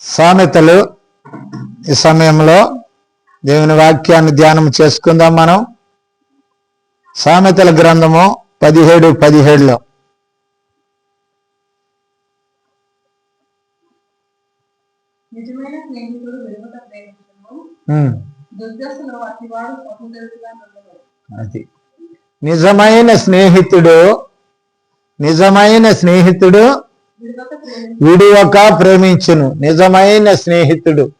సామెతలు ఈ సమయంలో దేవుని వాక్యాన్ని ధ్యానం చేసుకుందాం మనం. సామెతల గ్రంథము పదిహేడు పదిహేడులో. అది. నిజమైన స్నేహితుడు నిజమైన స్నేహితుడు విడివక ప్రేమించును. నిజమైన స్నేహితుడు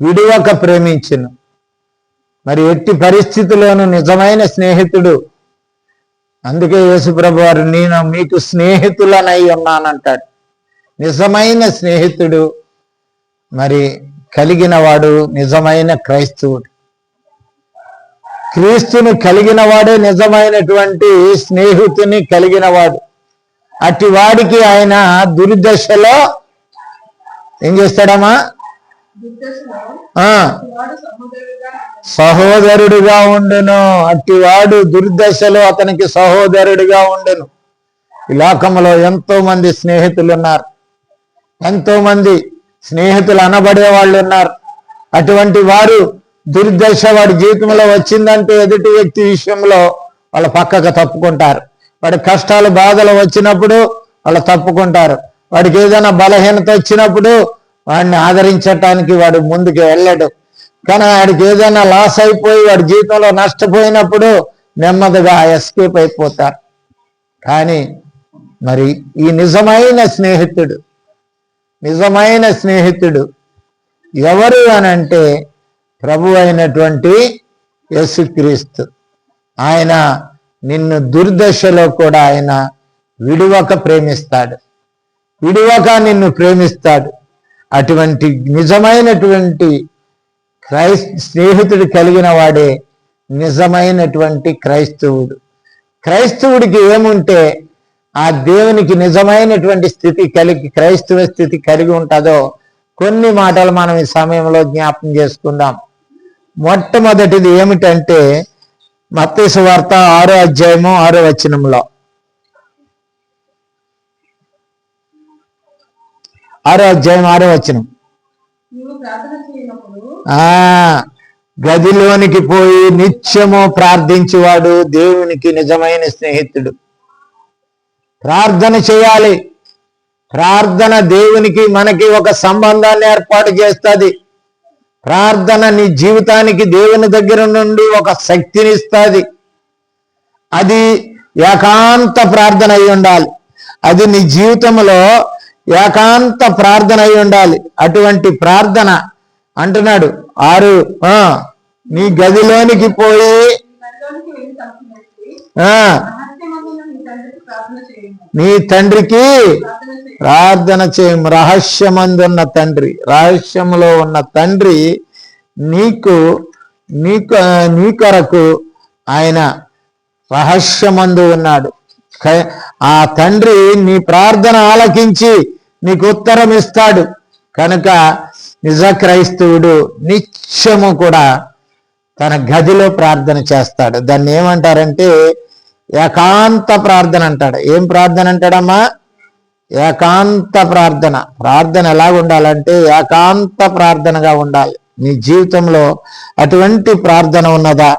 విడివక ప్రేమించును. మరి ఎట్టి పరిస్థితిలోనూ నిజమైన స్నేహితుడు. అందుకే యేసుప్రభు వారు నేను మీకు స్నేహితులనై ఉన్నానంటాడు. నిజమైన స్నేహితుడు మరి కలిగిన వాడు నిజమైన క్రైస్తవుడు. క్రీస్తుని కలిగిన వాడే నిజమైనటువంటి స్నేహితుని కలిగిన వాడు అట్టి వాడికి ఆయన దుర్దశలో ఏం చేస్తాడమ్మా? సహోదరుడుగా ఉండును. అట్టివాడు దుర్దశలో అతనికి సహోదరుడిగా ఉండును. ఈ లోకంలో ఎంతో మంది స్నేహితులు ఉన్నారు ఎంతో మంది స్నేహితులు అనబడే వాళ్ళు ఉన్నారు. అటువంటి వారు దుర్దశ వాడి జీవితంలో వచ్చిందంటే ఎదుటి వ్యక్తి విషయంలో వాళ్ళ పక్కకు తప్పుకుంటారు. వాడి కష్టాలు బాధలు వచ్చినప్పుడు వాళ్ళు తప్పుకుంటారు. వాడికి ఏదైనా బలహీనత వచ్చినప్పుడు వాడిని ఆదరించటానికి వాడు ముందుకు వెళ్ళడు. కానీ వాడికి ఏదైనా లాస్ అయిపోయి వాడి జీవితంలో నష్టపోయినప్పుడు నెమ్మదిగా ఎస్కేప్ అయిపోతారు కానీ మరి ఈ నిజమైన స్నేహితుడు నిజమైన స్నేహితుడు ఎవరు అని అంటే ప్రభు అయినటువంటి యేసుక్రీస్తు. ఆయన నిన్ను దుర్దశలో కూడా ఆయన విడువక ప్రేమిస్తాడు. విడువక నిన్ను ప్రేమిస్తాడు. అటువంటి నిజమైనటువంటి క్రై స్నేహితుడు కలిగిన వాడే నిజమైనటువంటి క్రైస్తవుడు. క్రైస్తవుడికి ఏముంటే ఆ దేవునికి నిజమైనటువంటి స్థితి కలిగి క్రైస్తవ స్థితి కలిగి ఉంటుందో కొన్ని మాటలు మనం ఈ సమయంలో జ్ఞాపం చేసుకుందాం. మొట్టమొదటిది ఏమిటంటే మత్తేసు వార్త ఆరో అధ్యాయము ఆరో వచనంలో ఆరో అధ్యాయం ఆరో వచనం. గదిలోనికి పోయి నిత్యము ప్రార్థించేవాడు దేవునికి నిజమైన స్నేహితుడు. ప్రార్థన చేయాలి. ప్రార్థన దేవునికి మనకి ఒక సంబంధాన్ని ఏర్పాటు చేస్తుంది. ప్రార్థన నీ జీవితానికి దేవుని దగ్గర నుండి ఒక శక్తిని ఇస్తుంది. అది ఏకాంత ప్రార్థన అయి ఉండాలి. అది నీ జీవితంలో ఏకాంత ప్రార్థన అయి ఉండాలి. అటువంటి ప్రార్థన అంటున్నాడు. ఆరు నీ గదిలోనికి పోయి గదిలోనికి వెళ్ళి తలుపు వేసి ఆ రహస్యమందున నీ తండ్రికి ప్రార్థన చేయండి. నీ తండ్రికి ప్రార్థన చేయి ప్రార్థన చేయం. రహస్యమందున్న తండ్రి రహస్యంలో ఉన్న తండ్రి నీకు నీకు నీ కొరకు ఆయన రహస్యమందు ఉన్నాడు. ఆ తండ్రి నీ ప్రార్థన ఆలకించి నీకు ఉత్తరం ఇస్తాడు. కనుక నిజ క్రైస్తవుడు నిత్యము కూడా తన గదిలో ప్రార్థన చేస్తాడు. దాన్ని ఏమంటారంటే ఏకాంత ప్రార్థన అంటాడు. ఏం ప్రార్థన అంటాడమ్మా? ఏకాంత ప్రార్థన. ప్రార్థన ఎలా ఉండాలంటే ఏకాంత ప్రార్థనగా ఉండాలి. నీ జీవితంలో అటువంటి ప్రార్థన ఉన్నదా?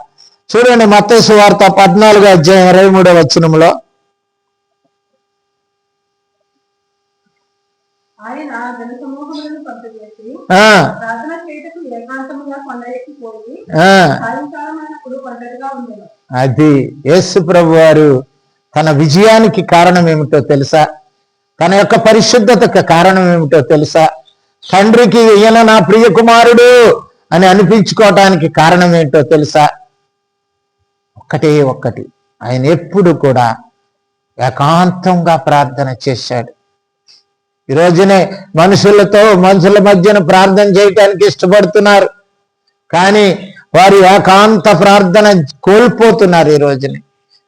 చూడండి మత్తయి వార్త పద్నాలుగు అధ్యాయం ఇరవై మూడో వచనంలో. ఆయన ప్రార్థన అది యేసు ప్రభు వారు తన విజయానికి కారణం ఏమిటో తెలుసా? తన యొక్క పరిశుద్ధతకు కారణం ఏమిటో తెలుసా? తండ్రికి ఈయన నా ప్రియ కుమారుడు అని అనిపించుకోవటానికి కారణం ఏంటో తెలుసా? ఒక్కటే ఒక్కటి. ఆయన ఎప్పుడు కూడా ఏకాంతంగా ప్రార్థన చేశాడు. ఈ రోజునే మనుషులతో మనుషుల మధ్యన ప్రార్థన చేయటానికి ఇష్టపడుతున్నారు. కానీ వారు ఏకాంత ప్రార్థన కోల్పోతున్నారు ఈ రోజుని.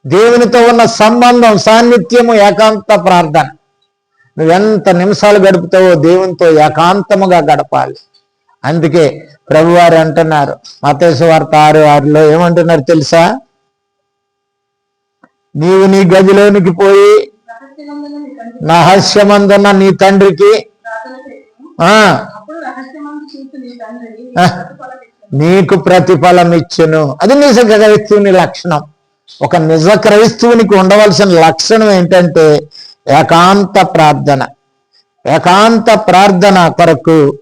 దేవునితో ఉన్న సంబంధం సాన్నిధ్యము ఏకాంత ప్రార్థన. నువ్వు ఎంత నిమిషాలు గడుపుతావో దేవునితో ఏకాంతముగా గడపాలి. అందుకే ప్రభువారు అంటున్నారు మతేసు వార్త ఆరు ఆరులో ఏమంటున్నారు తెలుసా? నీవు నీ గదిలోనికి పోయి నీ తండ్రి రహస్యమందున్న నీ తండ్రికి ప్రతిఫలం ఇచ్చును. నీకు ప్రతిఫలం ఇచ్చును అది నిజ క్రైస్తవుని లక్షణం. ఒక నిజ క్రైస్తవునికి ఉండవలసిన లక్షణం ఏంటంటే ఏకాంత ప్రార్థన. ఏకాంత ప్రార్థన కొరకు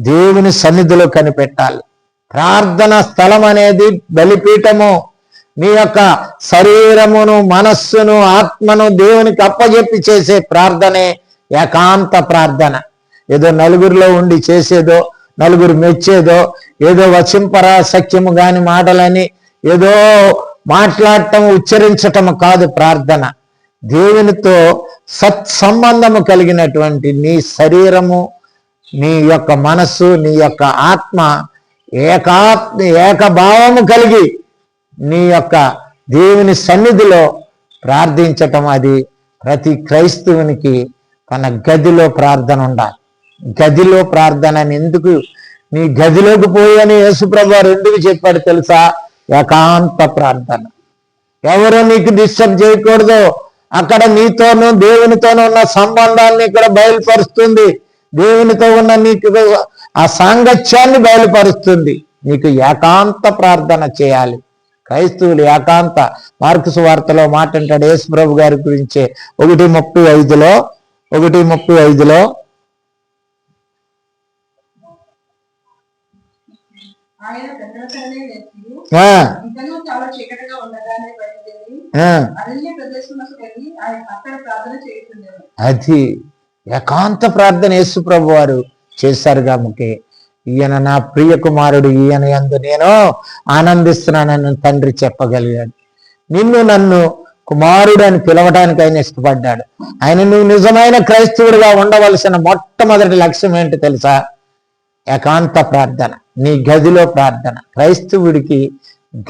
దేవుని సన్నిధిలో కనిపెట్టాలి. ప్రార్థన స్థలం అనేది బలిపీఠము. నీ యొక్క శరీరమును మనస్సును ఆత్మను దేవునికి అప్పజెప్పి చేసే ప్రార్థనే ఏకాంత ప్రార్థన. ఏదో నలుగురిలో ఉండి చేసేదో నలుగురు మెచ్చేదో ఏదో వచింపరా సఖ్యము కాని మాటలని ఏదో మాట్లాడటం ఉచ్చరించటం కాదు ప్రార్థన. దేవునితో సత్సంబంధము కలిగినటువంటి నీ శరీరము నీ యొక్క మనస్సు నీ యొక్క ఆత్మ ఏకాత్మ ఏకభావము కలిగి నీ యొక్క దేవుని సన్నిధిలో ప్రార్థించటం అది ప్రతి క్రైస్తవునికి తన గదిలో ప్రార్థన ఉండాలి. గదిలో ప్రార్థన అని ఎందుకు? నీ గదిలోకి పోయి అని యేసుప్రభు ఎందుకు చెప్పాడు తెలుసా? ఏకాంత ప్రార్థన. ఎవరు నీకు డిస్టర్బ్ చేయకూడదు. అక్కడ నీతోనూ దేవునితోనూ ఉన్న సంబంధాన్ని ఇక్కడ బయలుపరుస్తుంది. దేవునితో ఉన్న నీకు ఆ సాంగత్యాన్ని బయలుపరుస్తుంది. నీకు ఏకాంత ప్రార్థన చేయాలి. క్రైస్తవులు ఏకాంత. మార్క్స్ వార్తలో మాట అంటాడు యేసు ప్రభు గారి గురించే. ఒకటి ముప్పై ఐదులో ఒకటి ముప్పై ఐదులో ఆయన పెద్దలతోనే లేచి ఆ, ఇంకనూ చాలా చీకటిగా ఉండగానే బయలుదేరి ఆ, అరణ్య ప్రదేశంలోకి వెళ్ళి ఆయన అక్కడ ప్రార్థన చేస్తుండేవారు అది ఏకాంత ప్రార్థన యేసు ప్రభు వారు చేశారు కాబట్టి ఈయన నా ప్రియ కుమారుడు ఈయన యందు నేను ఆనందిస్తున్నానని తండ్రి చెప్పగలిగాడు. నిన్ను నన్ను కుమారుడు అని పిలవడానికి ఆయన ఇష్టపడ్డాడు. ఆయన నువ్వు నిజమైన క్రైస్తవుడిగా ఉండవలసిన మొట్టమొదటి లక్ష్యం ఏంటి తెలుసా? ఏకాంత ప్రార్థన. నీ గదిలో ప్రార్థన. క్రైస్తవుడికి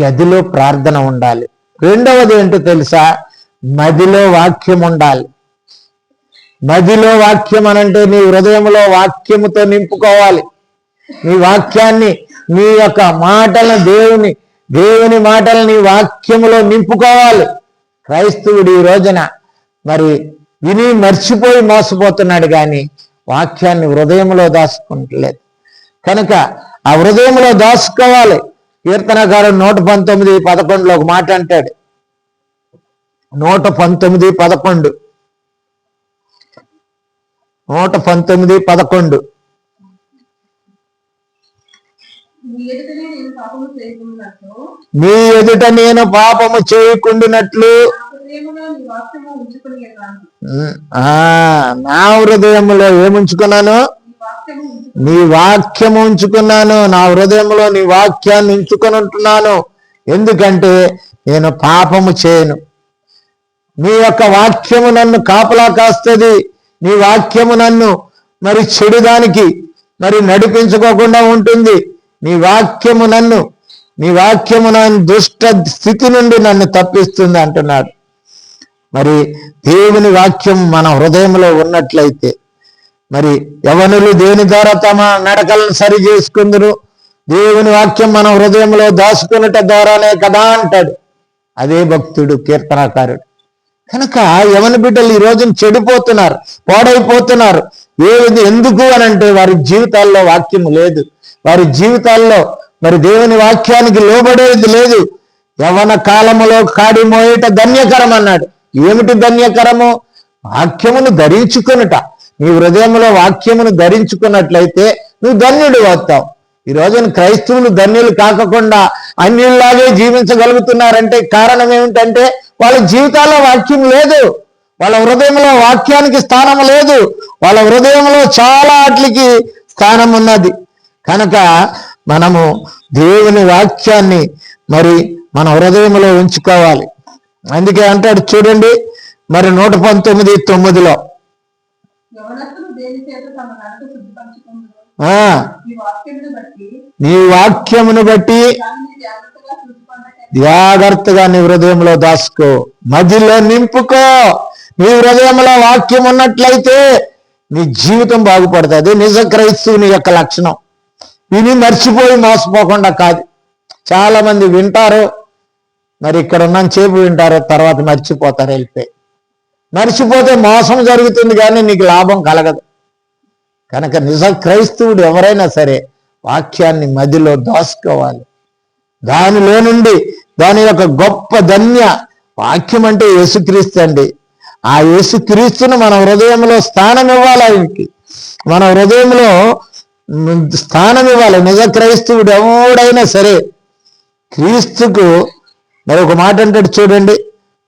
గదిలో ప్రార్థన ఉండాలి. రెండవది ఏంటో తెలుసా? మదిలో వాక్యం ఉండాలి. మదిలో వాక్యం అనంటే నీ హృదయంలో వాక్యముతో నింపుకోవాలి. నీ వాక్యాన్ని నీ యొక్క మాటలను దేవుని దేవుని మాటలు నీ వాక్యములో నింపుకోవాలి. క్రైస్తవుడు ఈ రోజున మరి విని మర్చిపోయి మోసపోతున్నాడు కానీ వాక్యాన్ని హృదయంలో దాచుకుంటలేదు. కనుక ఆ హృదయంలో దాచుకోవాలి. కీర్తనకారుడు నూట పంతొమ్మిది పదకొండులో ఒక మాట అంటాడు. నూట పంతొమ్మిది పదకొండు. నూట పంతొమ్మిది పదకొండు. మీ ఎదుట నేను పాపము చేయకుండినట్లు నా హృదయంలో ఏముంచుకున్నాను? నీ వాక్యం ఉంచుకున్నాను నా హృదయంలో నీ వాక్యాన్ని ఉంచుకొని ఉంటున్నాను. ఎందుకంటే నేను పాపము చేయను. నీ యొక్క వాక్యము నన్ను కాపలా కాస్తుంది. నీ వాక్యము నన్ను మరి చెడుదానికి మరి నడిపించుకోకుండా ఉంటుంది. నీ వాక్యము నన్ను నీ వాక్యము నన్ను దుష్ట స్థితి నుండి నన్ను తప్పిస్తుంది అంటున్నాడు. మరి దేవుని వాక్యం మన హృదయంలో ఉన్నట్లయితే మరి యవనులు దేని ద్వారా తమ నడకలను సరి చేసుకుందరు. దేవుని వాక్యం మన హృదయంలో దాచుకున్నట ద్వారానే కదా అంటాడు. అదే భక్తుడు కీర్తనాకారుడు. కనుక యవన బిడ్డలు ఈ రోజున చెడిపోతున్నారు పాడైపోతున్నారు. ఏది ఎందుకు అని అంటే వారి జీవితాల్లో వాక్యం లేదు. వారి జీవితాల్లో మరి దేవుని వాక్యానికి లోబడేది లేదు. యవన కాలములో కాడిమోయట ధన్యకరం అన్నాడు. ఏమిటి ధన్యకరము? వాక్యమును ధరించుకొనుట. నీ హృదయంలో వాక్యమును ధరించుకున్నట్లయితే నువ్వు ధన్యుడు అవుతావు. ఈ రోజున క్రైస్తవులు ధన్యులు కాకుండా అన్యుల్లాగే జీవించగలుగుతున్నారంటే కారణం ఏమిటంటే వాళ్ళ జీవితాల్లో వాక్యం లేదు. వాళ్ళ హృదయంలో వాక్యానికి స్థానం లేదు. వాళ్ళ హృదయంలో చాలా వాటికి స్థానం ఉన్నది. కనుక మనము దేవుని వాక్యాన్ని మరి మన హృదయంలో ఉంచుకోవాలి. అందుకే అంటాడు చూడండి మరి నూట పంతొమ్మిది తొమ్మిదిలో నీ వాక్యమును బట్టి జాగ్రత్తగా నీ హృదయంలో దాచుకో మధ్యలో నింపుకో. నీ హృదయంలో వాక్యం ఉన్నట్లయితే నీ జీవితం బాగుపడుతుంది. నిజ క్రైస్తవుని యొక్క లక్షణం. విని మర్చిపోయి మోసపోకుండా కాదు. చాలా మంది వింటారు. మరి ఇక్కడ ఉన్న చేపు వింటారు తర్వాత మర్చిపోతారు వెళ్ళిపోయి. మర్చిపోతే మోసం జరుగుతుంది కానీ నీకు లాభం కలగదు. కనుక నిజ క్రైస్తవుడు ఎవరైనా సరే వాక్యాన్ని మదిలో దాచుకోవాలి. దానిలో నుండి దాని యొక్క గొప్ప ధన్య వాక్యం అంటే యేసుక్రీస్తు అండి. ఆ యేసుక్రీస్తును మన హృదయంలో స్థానం ఇవ్వాలి ఆయనకి. మన హృదయంలో స్థానం ఇవ్వాలి. నిజ క్రైస్తవుడు ఎవడైనా సరే క్రీస్తుకు మరి ఒక మాట అంటాడు చూడండి.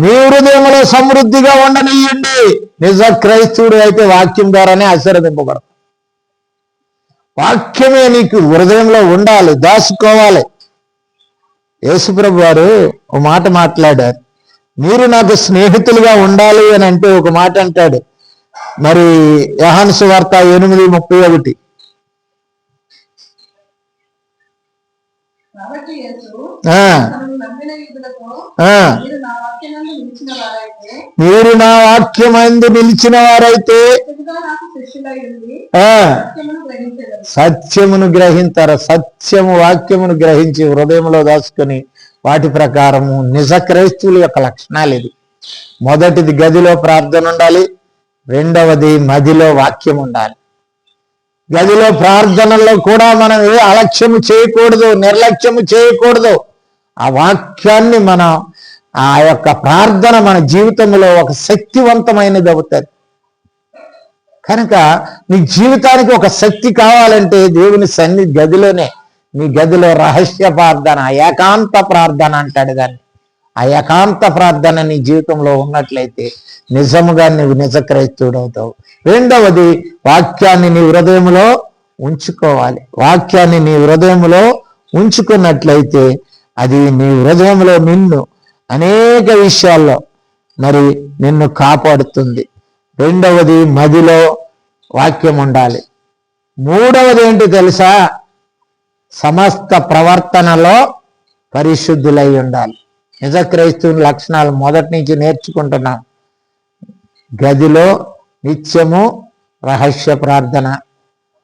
మీ హృదయంలో సమృద్ధిగా ఉండనియండి నిజ క్రైస్తవుడు అయితే వాక్యం ద్వారానే ఆశీర్వదింపబడతాం వాక్యమే నీకు హృదయంలో ఉండాలి దాచుకోవాలి. యేసుప్రభు వారు ఒక మాట మాట్లాడారు. మీరు నాకు స్నేహితులుగా ఉండాలి అని అంటే ఒక మాట అంటాడు. మరి యహాన్సు వార్త ఎనిమిది ముప్పై ఒకటి. మీరు నా వాక్యమందు నిలిచిన వారైతే సత్యమును గ్రహింతారు సత్యము వాక్యమును గ్రహించి హృదయంలో దాచుకొని వాటి ప్రకారము నిజ క్రైస్తువుల యొక్క లక్షణాలు ఇది మొదటిది గదిలో ప్రార్థన ఉండాలి రెండవది మదిలో వాక్యం ఉండాలి. గదిలో ప్రార్థనలో కూడా మనం ఏ అలక్ష్యము చేయకూడదు నిర్లక్ష్యము చేయకూడదు. ఆ వాక్యాన్ని మనం ఆ యొక్క ప్రార్థన మన జీవితంలో ఒక శక్తివంతమైనది అవుతుంది. కనుక నీ జీవితానికి ఒక శక్తి కావాలంటే దేవుని సన్ని గదిలోనే నీ గదిలో రహస్య ప్రార్థన ఏకాంత ప్రార్థన అంటాడు దాన్ని. ఆ ఏకాంత ప్రార్థన నీ జీవితంలో ఉన్నట్లయితే నిజముగా నువ్వు నిజ క్రైస్తవుడు అవుతావు రెండవది వాక్యాన్ని నీ హృదయంలో ఉంచుకోవాలి. వాక్యాన్ని నీ హృదయంలో ఉంచుకున్నట్లయితే అది నీ హృదయంలో నిన్ను అనేక విషయాల్లో మరి నిన్ను కాపాడుతుంది. రెండవది మదిలో వాక్యం ఉండాలి. మూడవది ఏంటి తెలుసా? సమస్త ప్రవర్తనలో పరిశుద్ధులై ఉండాలి. నిజ క్రైస్తవుని లక్షణాలు మొదటి నుంచి నేర్చుకుంటున్నాం. గదిలో నిత్యము రహస్య ప్రార్థన.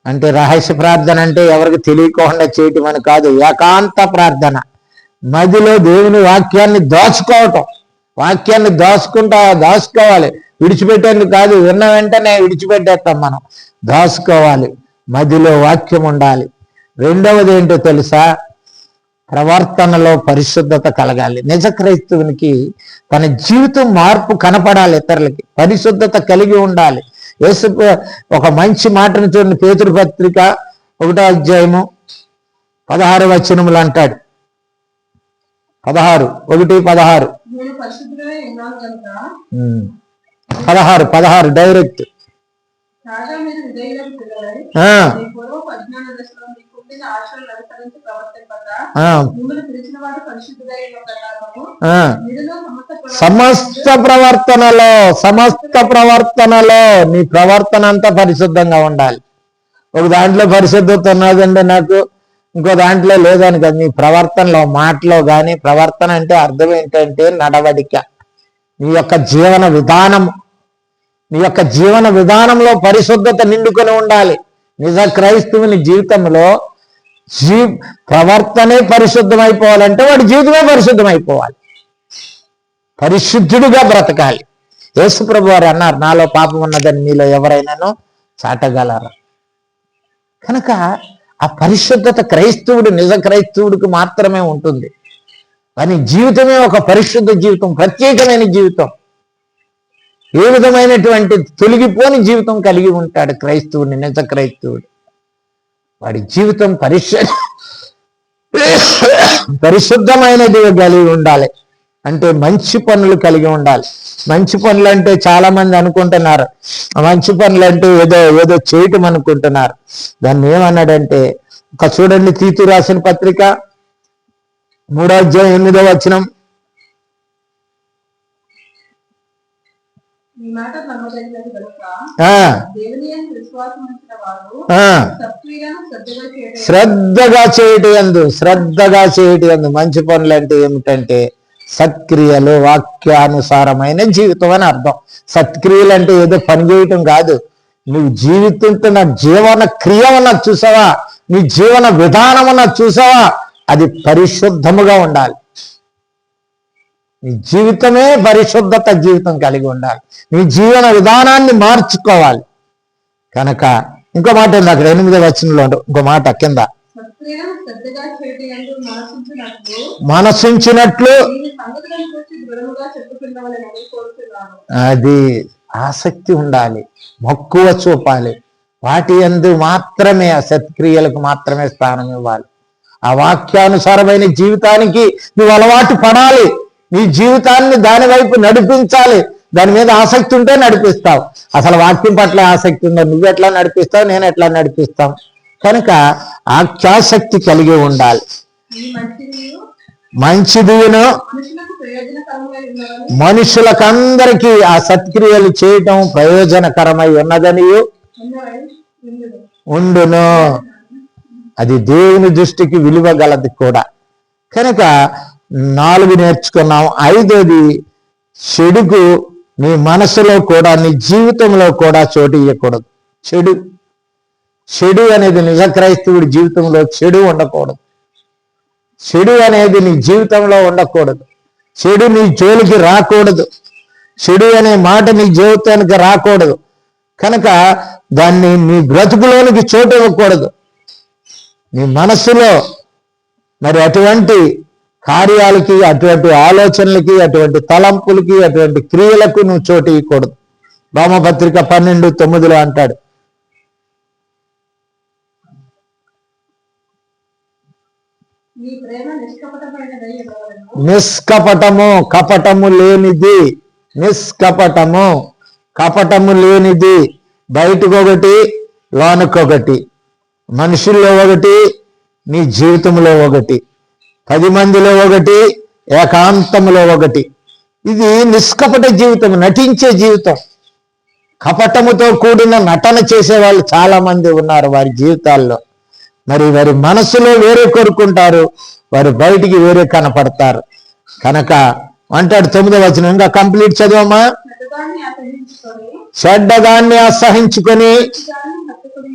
అంటే రహస్య ప్రార్థన అంటే ఎవరికి తెలియకుండా చేయటం అని కాదు ఏకాంత ప్రార్థన. మదిలో దేవుని వాక్యాన్ని దాచుకోవటం. వాక్యాన్ని దాచుకుంటా దాచుకోవాలి. విడిచిపెట్టేందుకు కాదు విన్న వెంటనే విడిచిపెట్టేస్తాం మనం. దాచుకోవాలి మదిలో వాక్యం ఉండాలి. రెండవది ఏంటో తెలుసా? ప్రవర్తనలో పరిశుద్ధత కలగాలి. నిజ క్రైస్తవునికి తన జీవితం మార్పు కనపడాలి ఇతరులకి. పరిశుద్ధత కలిగి ఉండాలి. యేసు ఒక మంచి మాటను చూడండి. పేతురు పత్రిక ఒకటో అధ్యాయము పదహారు వచనములు అంటాడు. పదహారు ఒకటి పదహారు. పదహారు పదహారు డైరెక్ట్. సమస్త ప్రవర్తనలో సమస్త ప్రవర్తనలో నీ ప్రవర్తన అంతా పరిశుద్ధంగా ఉండాలి. ఒక దాంట్లో పరిశుద్ధత ఉన్నదండి నాకు ఇంకో దాంట్లో లేదని కదా నీ ప్రవర్తనలో మాటలో కానీ ప్రవర్తన అంటే అర్థం ఏంటంటే నడవడిక. నీ యొక్క జీవన విధానం నీ యొక్క జీవన విధానంలో పరిశుద్ధత నిండుకొని ఉండాలి. నిజ క్రైస్తవుని జీవితంలో జీ ప్రవర్తనే పరిశుద్ధమైపోవాలంటే వాడి జీవితమే పరిశుద్ధమైపోవాలి. పరిశుద్ధుడిగా బ్రతకాలి. యేసుప్రభు వారు అన్నారు నాలో పాపం ఉన్నదని మీలో ఎవరైనానో చాటగలరా? కనుక ఆ పరిశుద్ధత క్రైస్తవుడు నిజ క్రైస్తవుడికి మాత్రమే ఉంటుంది. కానీ జీవితమే ఒక పరిశుద్ధ జీవితం ప్రత్యేకమైన జీవితం. ఏ విధమైనటువంటి తొలగిపోని జీవితం కలిగి ఉంటాడు క్రైస్తవుడు నిజ క్రైస్తవుడు? వాడి జీవితం పరిశు పరిశుద్ధమైనది కలిగి ఉండాలి. అంటే మంచి పనులు కలిగి ఉండాలి. మంచి పనులు అంటే చాలా మంది అనుకుంటున్నారు. మంచి పనులు అంటే ఏదో ఏదో చేయటం అనుకుంటున్నారు. దాన్ని ఏమన్నాడంటే ఒక చూడండి తీతు రాసిన పత్రిక మూడో అధ్యాయం ఎనిమిదో వచనం ఈ మాట నమ్మదగినది కనుక ఆ, దేవుని యందు విశ్వాసం ఉంచిన వారు ఆ. సత్క్రియలను శ్రద్ధగా చేయటి ఎందు శ్రద్ధగా చేయటి ఎందు మంచి పనులు అంటే ఏమిటంటే సత్క్రియలు వాక్యానుసారమైన జీవితం అని అర్థం. సత్క్రియలు అంటే ఏదో పని చేయటం కాదు. నువ్వు జీవితుంటున్న జీవన క్రియ ఉన్నది చూసావా? నీ జీవన విధానం ఉన్నది చూసావా? అది పరిశుద్ధముగా ఉండాలి. నీ జీవితమే పరిశుద్ధత జీవితం కలిగి ఉండాలి. నీ జీవన విధానాన్ని మార్చుకోవాలి. కనుక ఇంకో మాట ఉంది అక్కడ ఎనిమిదో వచనంలో ఇంకో మాట కింద. మనసుంచినట్లు అది ఆసక్తి ఉండాలి. మక్కువ చూపాలి. వాటి యందు మాత్రమే ఆ సత్క్రియలకు మాత్రమే స్థానం ఇవ్వాలి. ఆ వాక్యానుసారమైన జీవితానికి నువ్వు అలవాటు పడాలి. నీ జీవితాన్ని దాని వైపు నడిపించాలి. దాని మీద ఆసక్తి ఉంటే నడిపిస్తావు. అసలు వాక్యం పట్ల ఆసక్తి ఉందో నువ్వు ఎట్లా నడిపిస్తావు నేను ఎట్లా నడిపిస్తాం కనుక ఆఖ్యాసక్తి కలిగి ఉండాలి. మంచిదిను మనుషులకందరికీ ఆ సత్క్రియలు చేయటం ప్రయోజనకరమై ఉన్నదని. ఉండును. అది దేవుని దృష్టికి విలువ గలది కూడా. కనుక నాలుగు నేర్చుకున్నాం. ఐదోది చెడుకు నీ మనసులో కూడా నీ జీవితంలో కూడా చోటు ఇవ్వకూడదు చెడు. చెడు అనేది నిజ క్రైస్తవుడి జీవితంలో చెడు ఉండకూడదు. చెడు అనేది నీ జీవితంలో ఉండకూడదు. చెడు నీ జోలికి రాకూడదు. చెడు అనే మాట నీ జీవితానికి రాకూడదు. కనుక దాన్ని నీ బ్రతుకులోనికి చోటు ఇవ్వకూడదు. నీ మనస్సులో మరి అటువంటి కార్యాలకి అటువంటి ఆలోచనలకి అటువంటి తలంపులకి అటువంటి క్రియలకు నువ్వు చోటు ఇవ్వకూడదు రామపత్రిక పన్నెండు తొమ్మిదిలో అంటాడు. నిష్కపటము కపటము లేనిది నిష్కపటము కపటము లేనిది బయటకు ఒకటి లోనకొకటి మనుషుల్లో ఒకటి నీ జీవితంలో ఒకటి. పది మందిలో ఒకటి ఏకాంతములో ఒకటి. ఇది నిష్కపట జీవితం నటించే జీవితం. కపటముతో కూడిన నటన చేసే వాళ్ళు చాలా మంది ఉన్నారు వారి జీవితాల్లో. మరి వారి మనసులో వేరే కోరుకుంటారు వారు బయటికి వేరే కనపడతారు. కనుక అంటాడు తొమ్మిదో వచ్చిన ఇంకా కంప్లీట్ చదవమ్మా. చెడ్డదాన్ని అసహించుకొని అసహించుకొని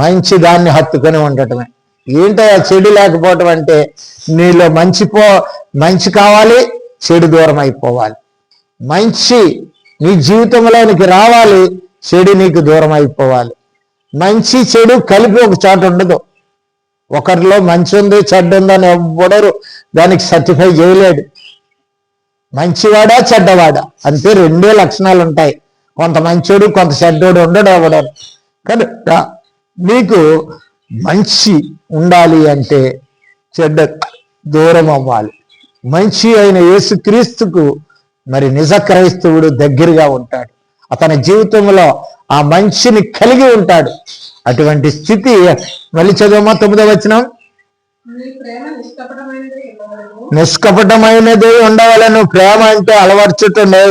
మంచి దాన్ని హత్తుకొని ఉండటమే. ఏంటో చెడు లేకపోవటం అంటే నీలో మంచి పో మంచి కావాలి చెడు దూరం అయిపోవాలి. మంచి నీ జీవితంలోనికి రావాలి చెడు నీకు దూరం అయిపోవాలి. మంచి చెడు కలిపి ఒక చోట ఉండదు. ఒకరిలో మంచి ఉంది చెడ్డ ఉందని ఎవ్వడరు దానికి సర్టిఫై చేయలేడు. మంచివాడా చెడ్డవాడా? అంతే రెండే లక్షణాలు ఉంటాయి. కొంత మంచోడు కొంత చెడ్డోడు ఉండడు ఎవడు కానీ నీకు మంచి ఉండాలి అంటే చెడ్డ దూరం అవ్వాలి. మంచి అయిన యేసుక్రీస్తుకు మరి నిజ క్రైస్తవుడు దగ్గరగా ఉంటాడు. అతని జీవితంలో ఆ మంచిని కలిగి ఉంటాడు. అటువంటి స్థితి మళ్ళీ చదవమా తొమ్మిదో వచ్చినాం నిష్కపటమైనదై ఉండవలను ప్రేమ అంటే అలవర్చుటలే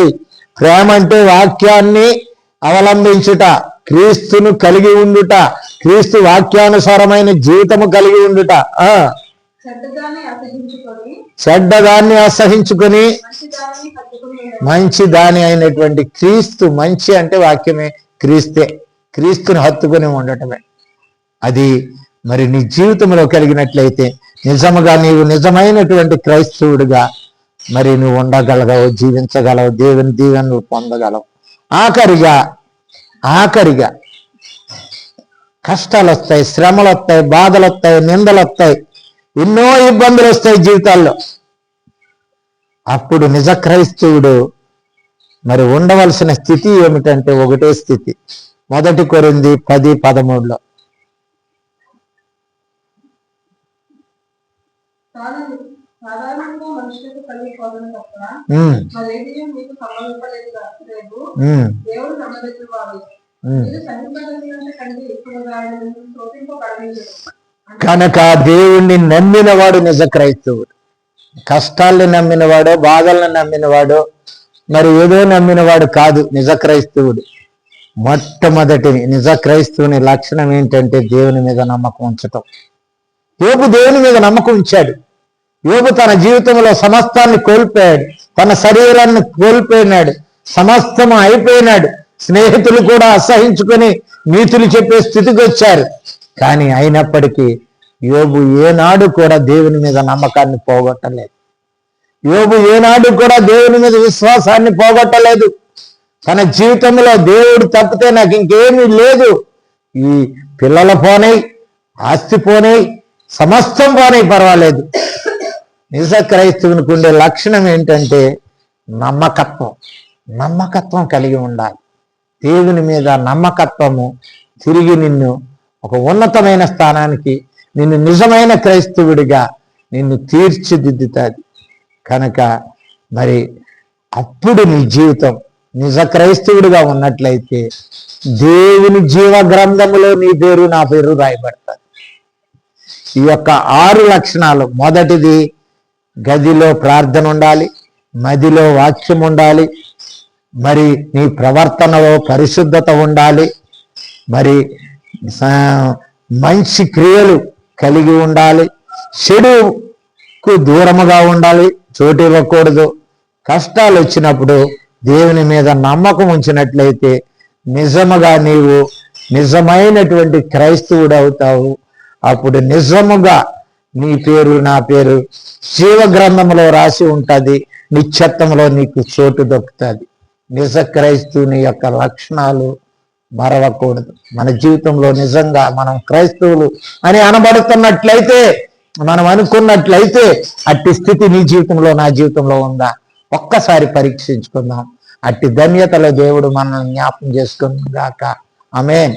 ప్రేమ అంటే వాక్యాన్ని అవలంబించుట. క్రీస్తును కలిగి ఉండుట క్రీస్తు వాక్యానుసారమైన జీవితము కలిగి ఉండుట ఆ. చెడ్డదాన్ని అసహించుకొని మంచి దాని అయినటువంటి క్రీస్తు మంచి అంటే వాక్యమే క్రీస్తే క్రీస్తుని హత్తుకొని ఉండటమే. అది మరి నీ జీవితంలో కలిగినట్లయితే నిజముగా నీవు నిజమైనటువంటి క్రైస్తవుడిగా మరి నువ్వు ఉండగలగవు జీవించగలవు దేవుని దీవెనలు పొందగలవు. ఆఖరిగా ఆఖరిగా కష్టాలు వస్తాయి శ్రమలు వస్తాయి బాధలు వస్తాయి నిందలు వస్తాయి ఎన్నో ఇబ్బందులు వస్తాయి జీవితాల్లో. అప్పుడు నిజ క్రైస్తవుడు మరి ఉండవలసిన స్థితి ఏమిటంటే ఒకటే స్థితి. మొదటి కొరింది పది పదమూడులో. సాధారణ కనుక దేవుణ్ణి నమ్మినవాడు నిజ క్రైస్తవుడు. కష్టాల్ని నమ్మినవాడు బాధల్ని నమ్మినవాడు మరి ఏదో నమ్మినవాడు కాదు నిజ క్రైస్తవుడు. మొట్టమొదటి నిజ క్రైస్తవుని లక్షణం ఏంటంటే దేవుని మీద నమ్మకం ఉంచటం. యోబు దేవుని మీద నమ్మకం ఉంచాడు. యోబు తన జీవితంలో సమస్తాన్ని కోల్పోయాడు. తన శరీరాన్ని కోల్పోయినాడు. సమస్తం అయిపోయినాడు. స్నేహితులు కూడా అసహించుకొని నీతులు చెప్పే స్థితికి వచ్చారు. కానీ అయినప్పటికీ యోబు ఏనాడు కూడా దేవుని మీద నమ్మకాన్ని పోగొట్టలేదు. యోబు ఏనాడు కూడా దేవుని మీద విశ్వాసాన్ని పోగొట్టలేదు. తన జీవితంలో దేవుడు తప్పితే నాకు ఇంకేమీ లేదు. ఈ పిల్లల పోనై ఆస్తి పోనై సమస్తం పోనై పర్వాలేదు. నిజ క్రైస్తవునికి ఉండే లక్షణం ఏంటంటే నమ్మకత్వం. నమ్మకత్వం కలిగి ఉండాలి. దేవుని మీద నమ్మకత్వము తిరిగి నిన్ను ఒక ఉన్నతమైన స్థానానికి నిన్ను నిజమైన క్రైస్తవుడిగా నిన్ను తీర్చిదిద్దుతుంది. కనుక మరి అప్పుడు నీ జీవితం నిజ క్రైస్తవుడిగా ఉన్నట్లయితే దేవుని జీవ గ్రంథములో నీ పేరు నా పేరు రాయబడతారు ఈ యొక్క ఆరు లక్షణాలు. మొదటిది గదిలో ప్రార్థన ఉండాలి మదిలో వాక్యం ఉండాలి మరి నీ ప్రవర్తనలో పరిశుద్ధత ఉండాలి మరి మంచి క్రియలు కలిగి ఉండాలి చెడుకు దూరముగా ఉండాలి చోటు ఇవ్వకూడదు. కష్టాలు వచ్చినప్పుడు దేవుని మీద నమ్మకం ఉంచినట్లయితే నిజముగా నీవు నిజమైనటువంటి క్రైస్తవుడు అవుతావు. అప్పుడు నిజముగా నీ పేరు నా పేరు జీవ గ్రంథంలో రాసి ఉంటుంది. నిశ్చత్వంలో నీకు చోటు దొక్కుతుంది నిజ క్రైస్తవుని యొక్క లక్షణాలు మరవకూడదు. మన జీవితంలో నిజంగా మనం క్రైస్తవులు అని అనబడుతున్నట్లయితే మనం అనుకున్నట్లయితే అట్టి స్థితి నీ జీవితంలో నా జీవితంలో ఉందా? ఒక్కసారి పరీక్షించుకుందాం. అట్టి ధన్యతలో దేవుడు మనల్ని జ్ఞాపం చేసుకుని ఆమె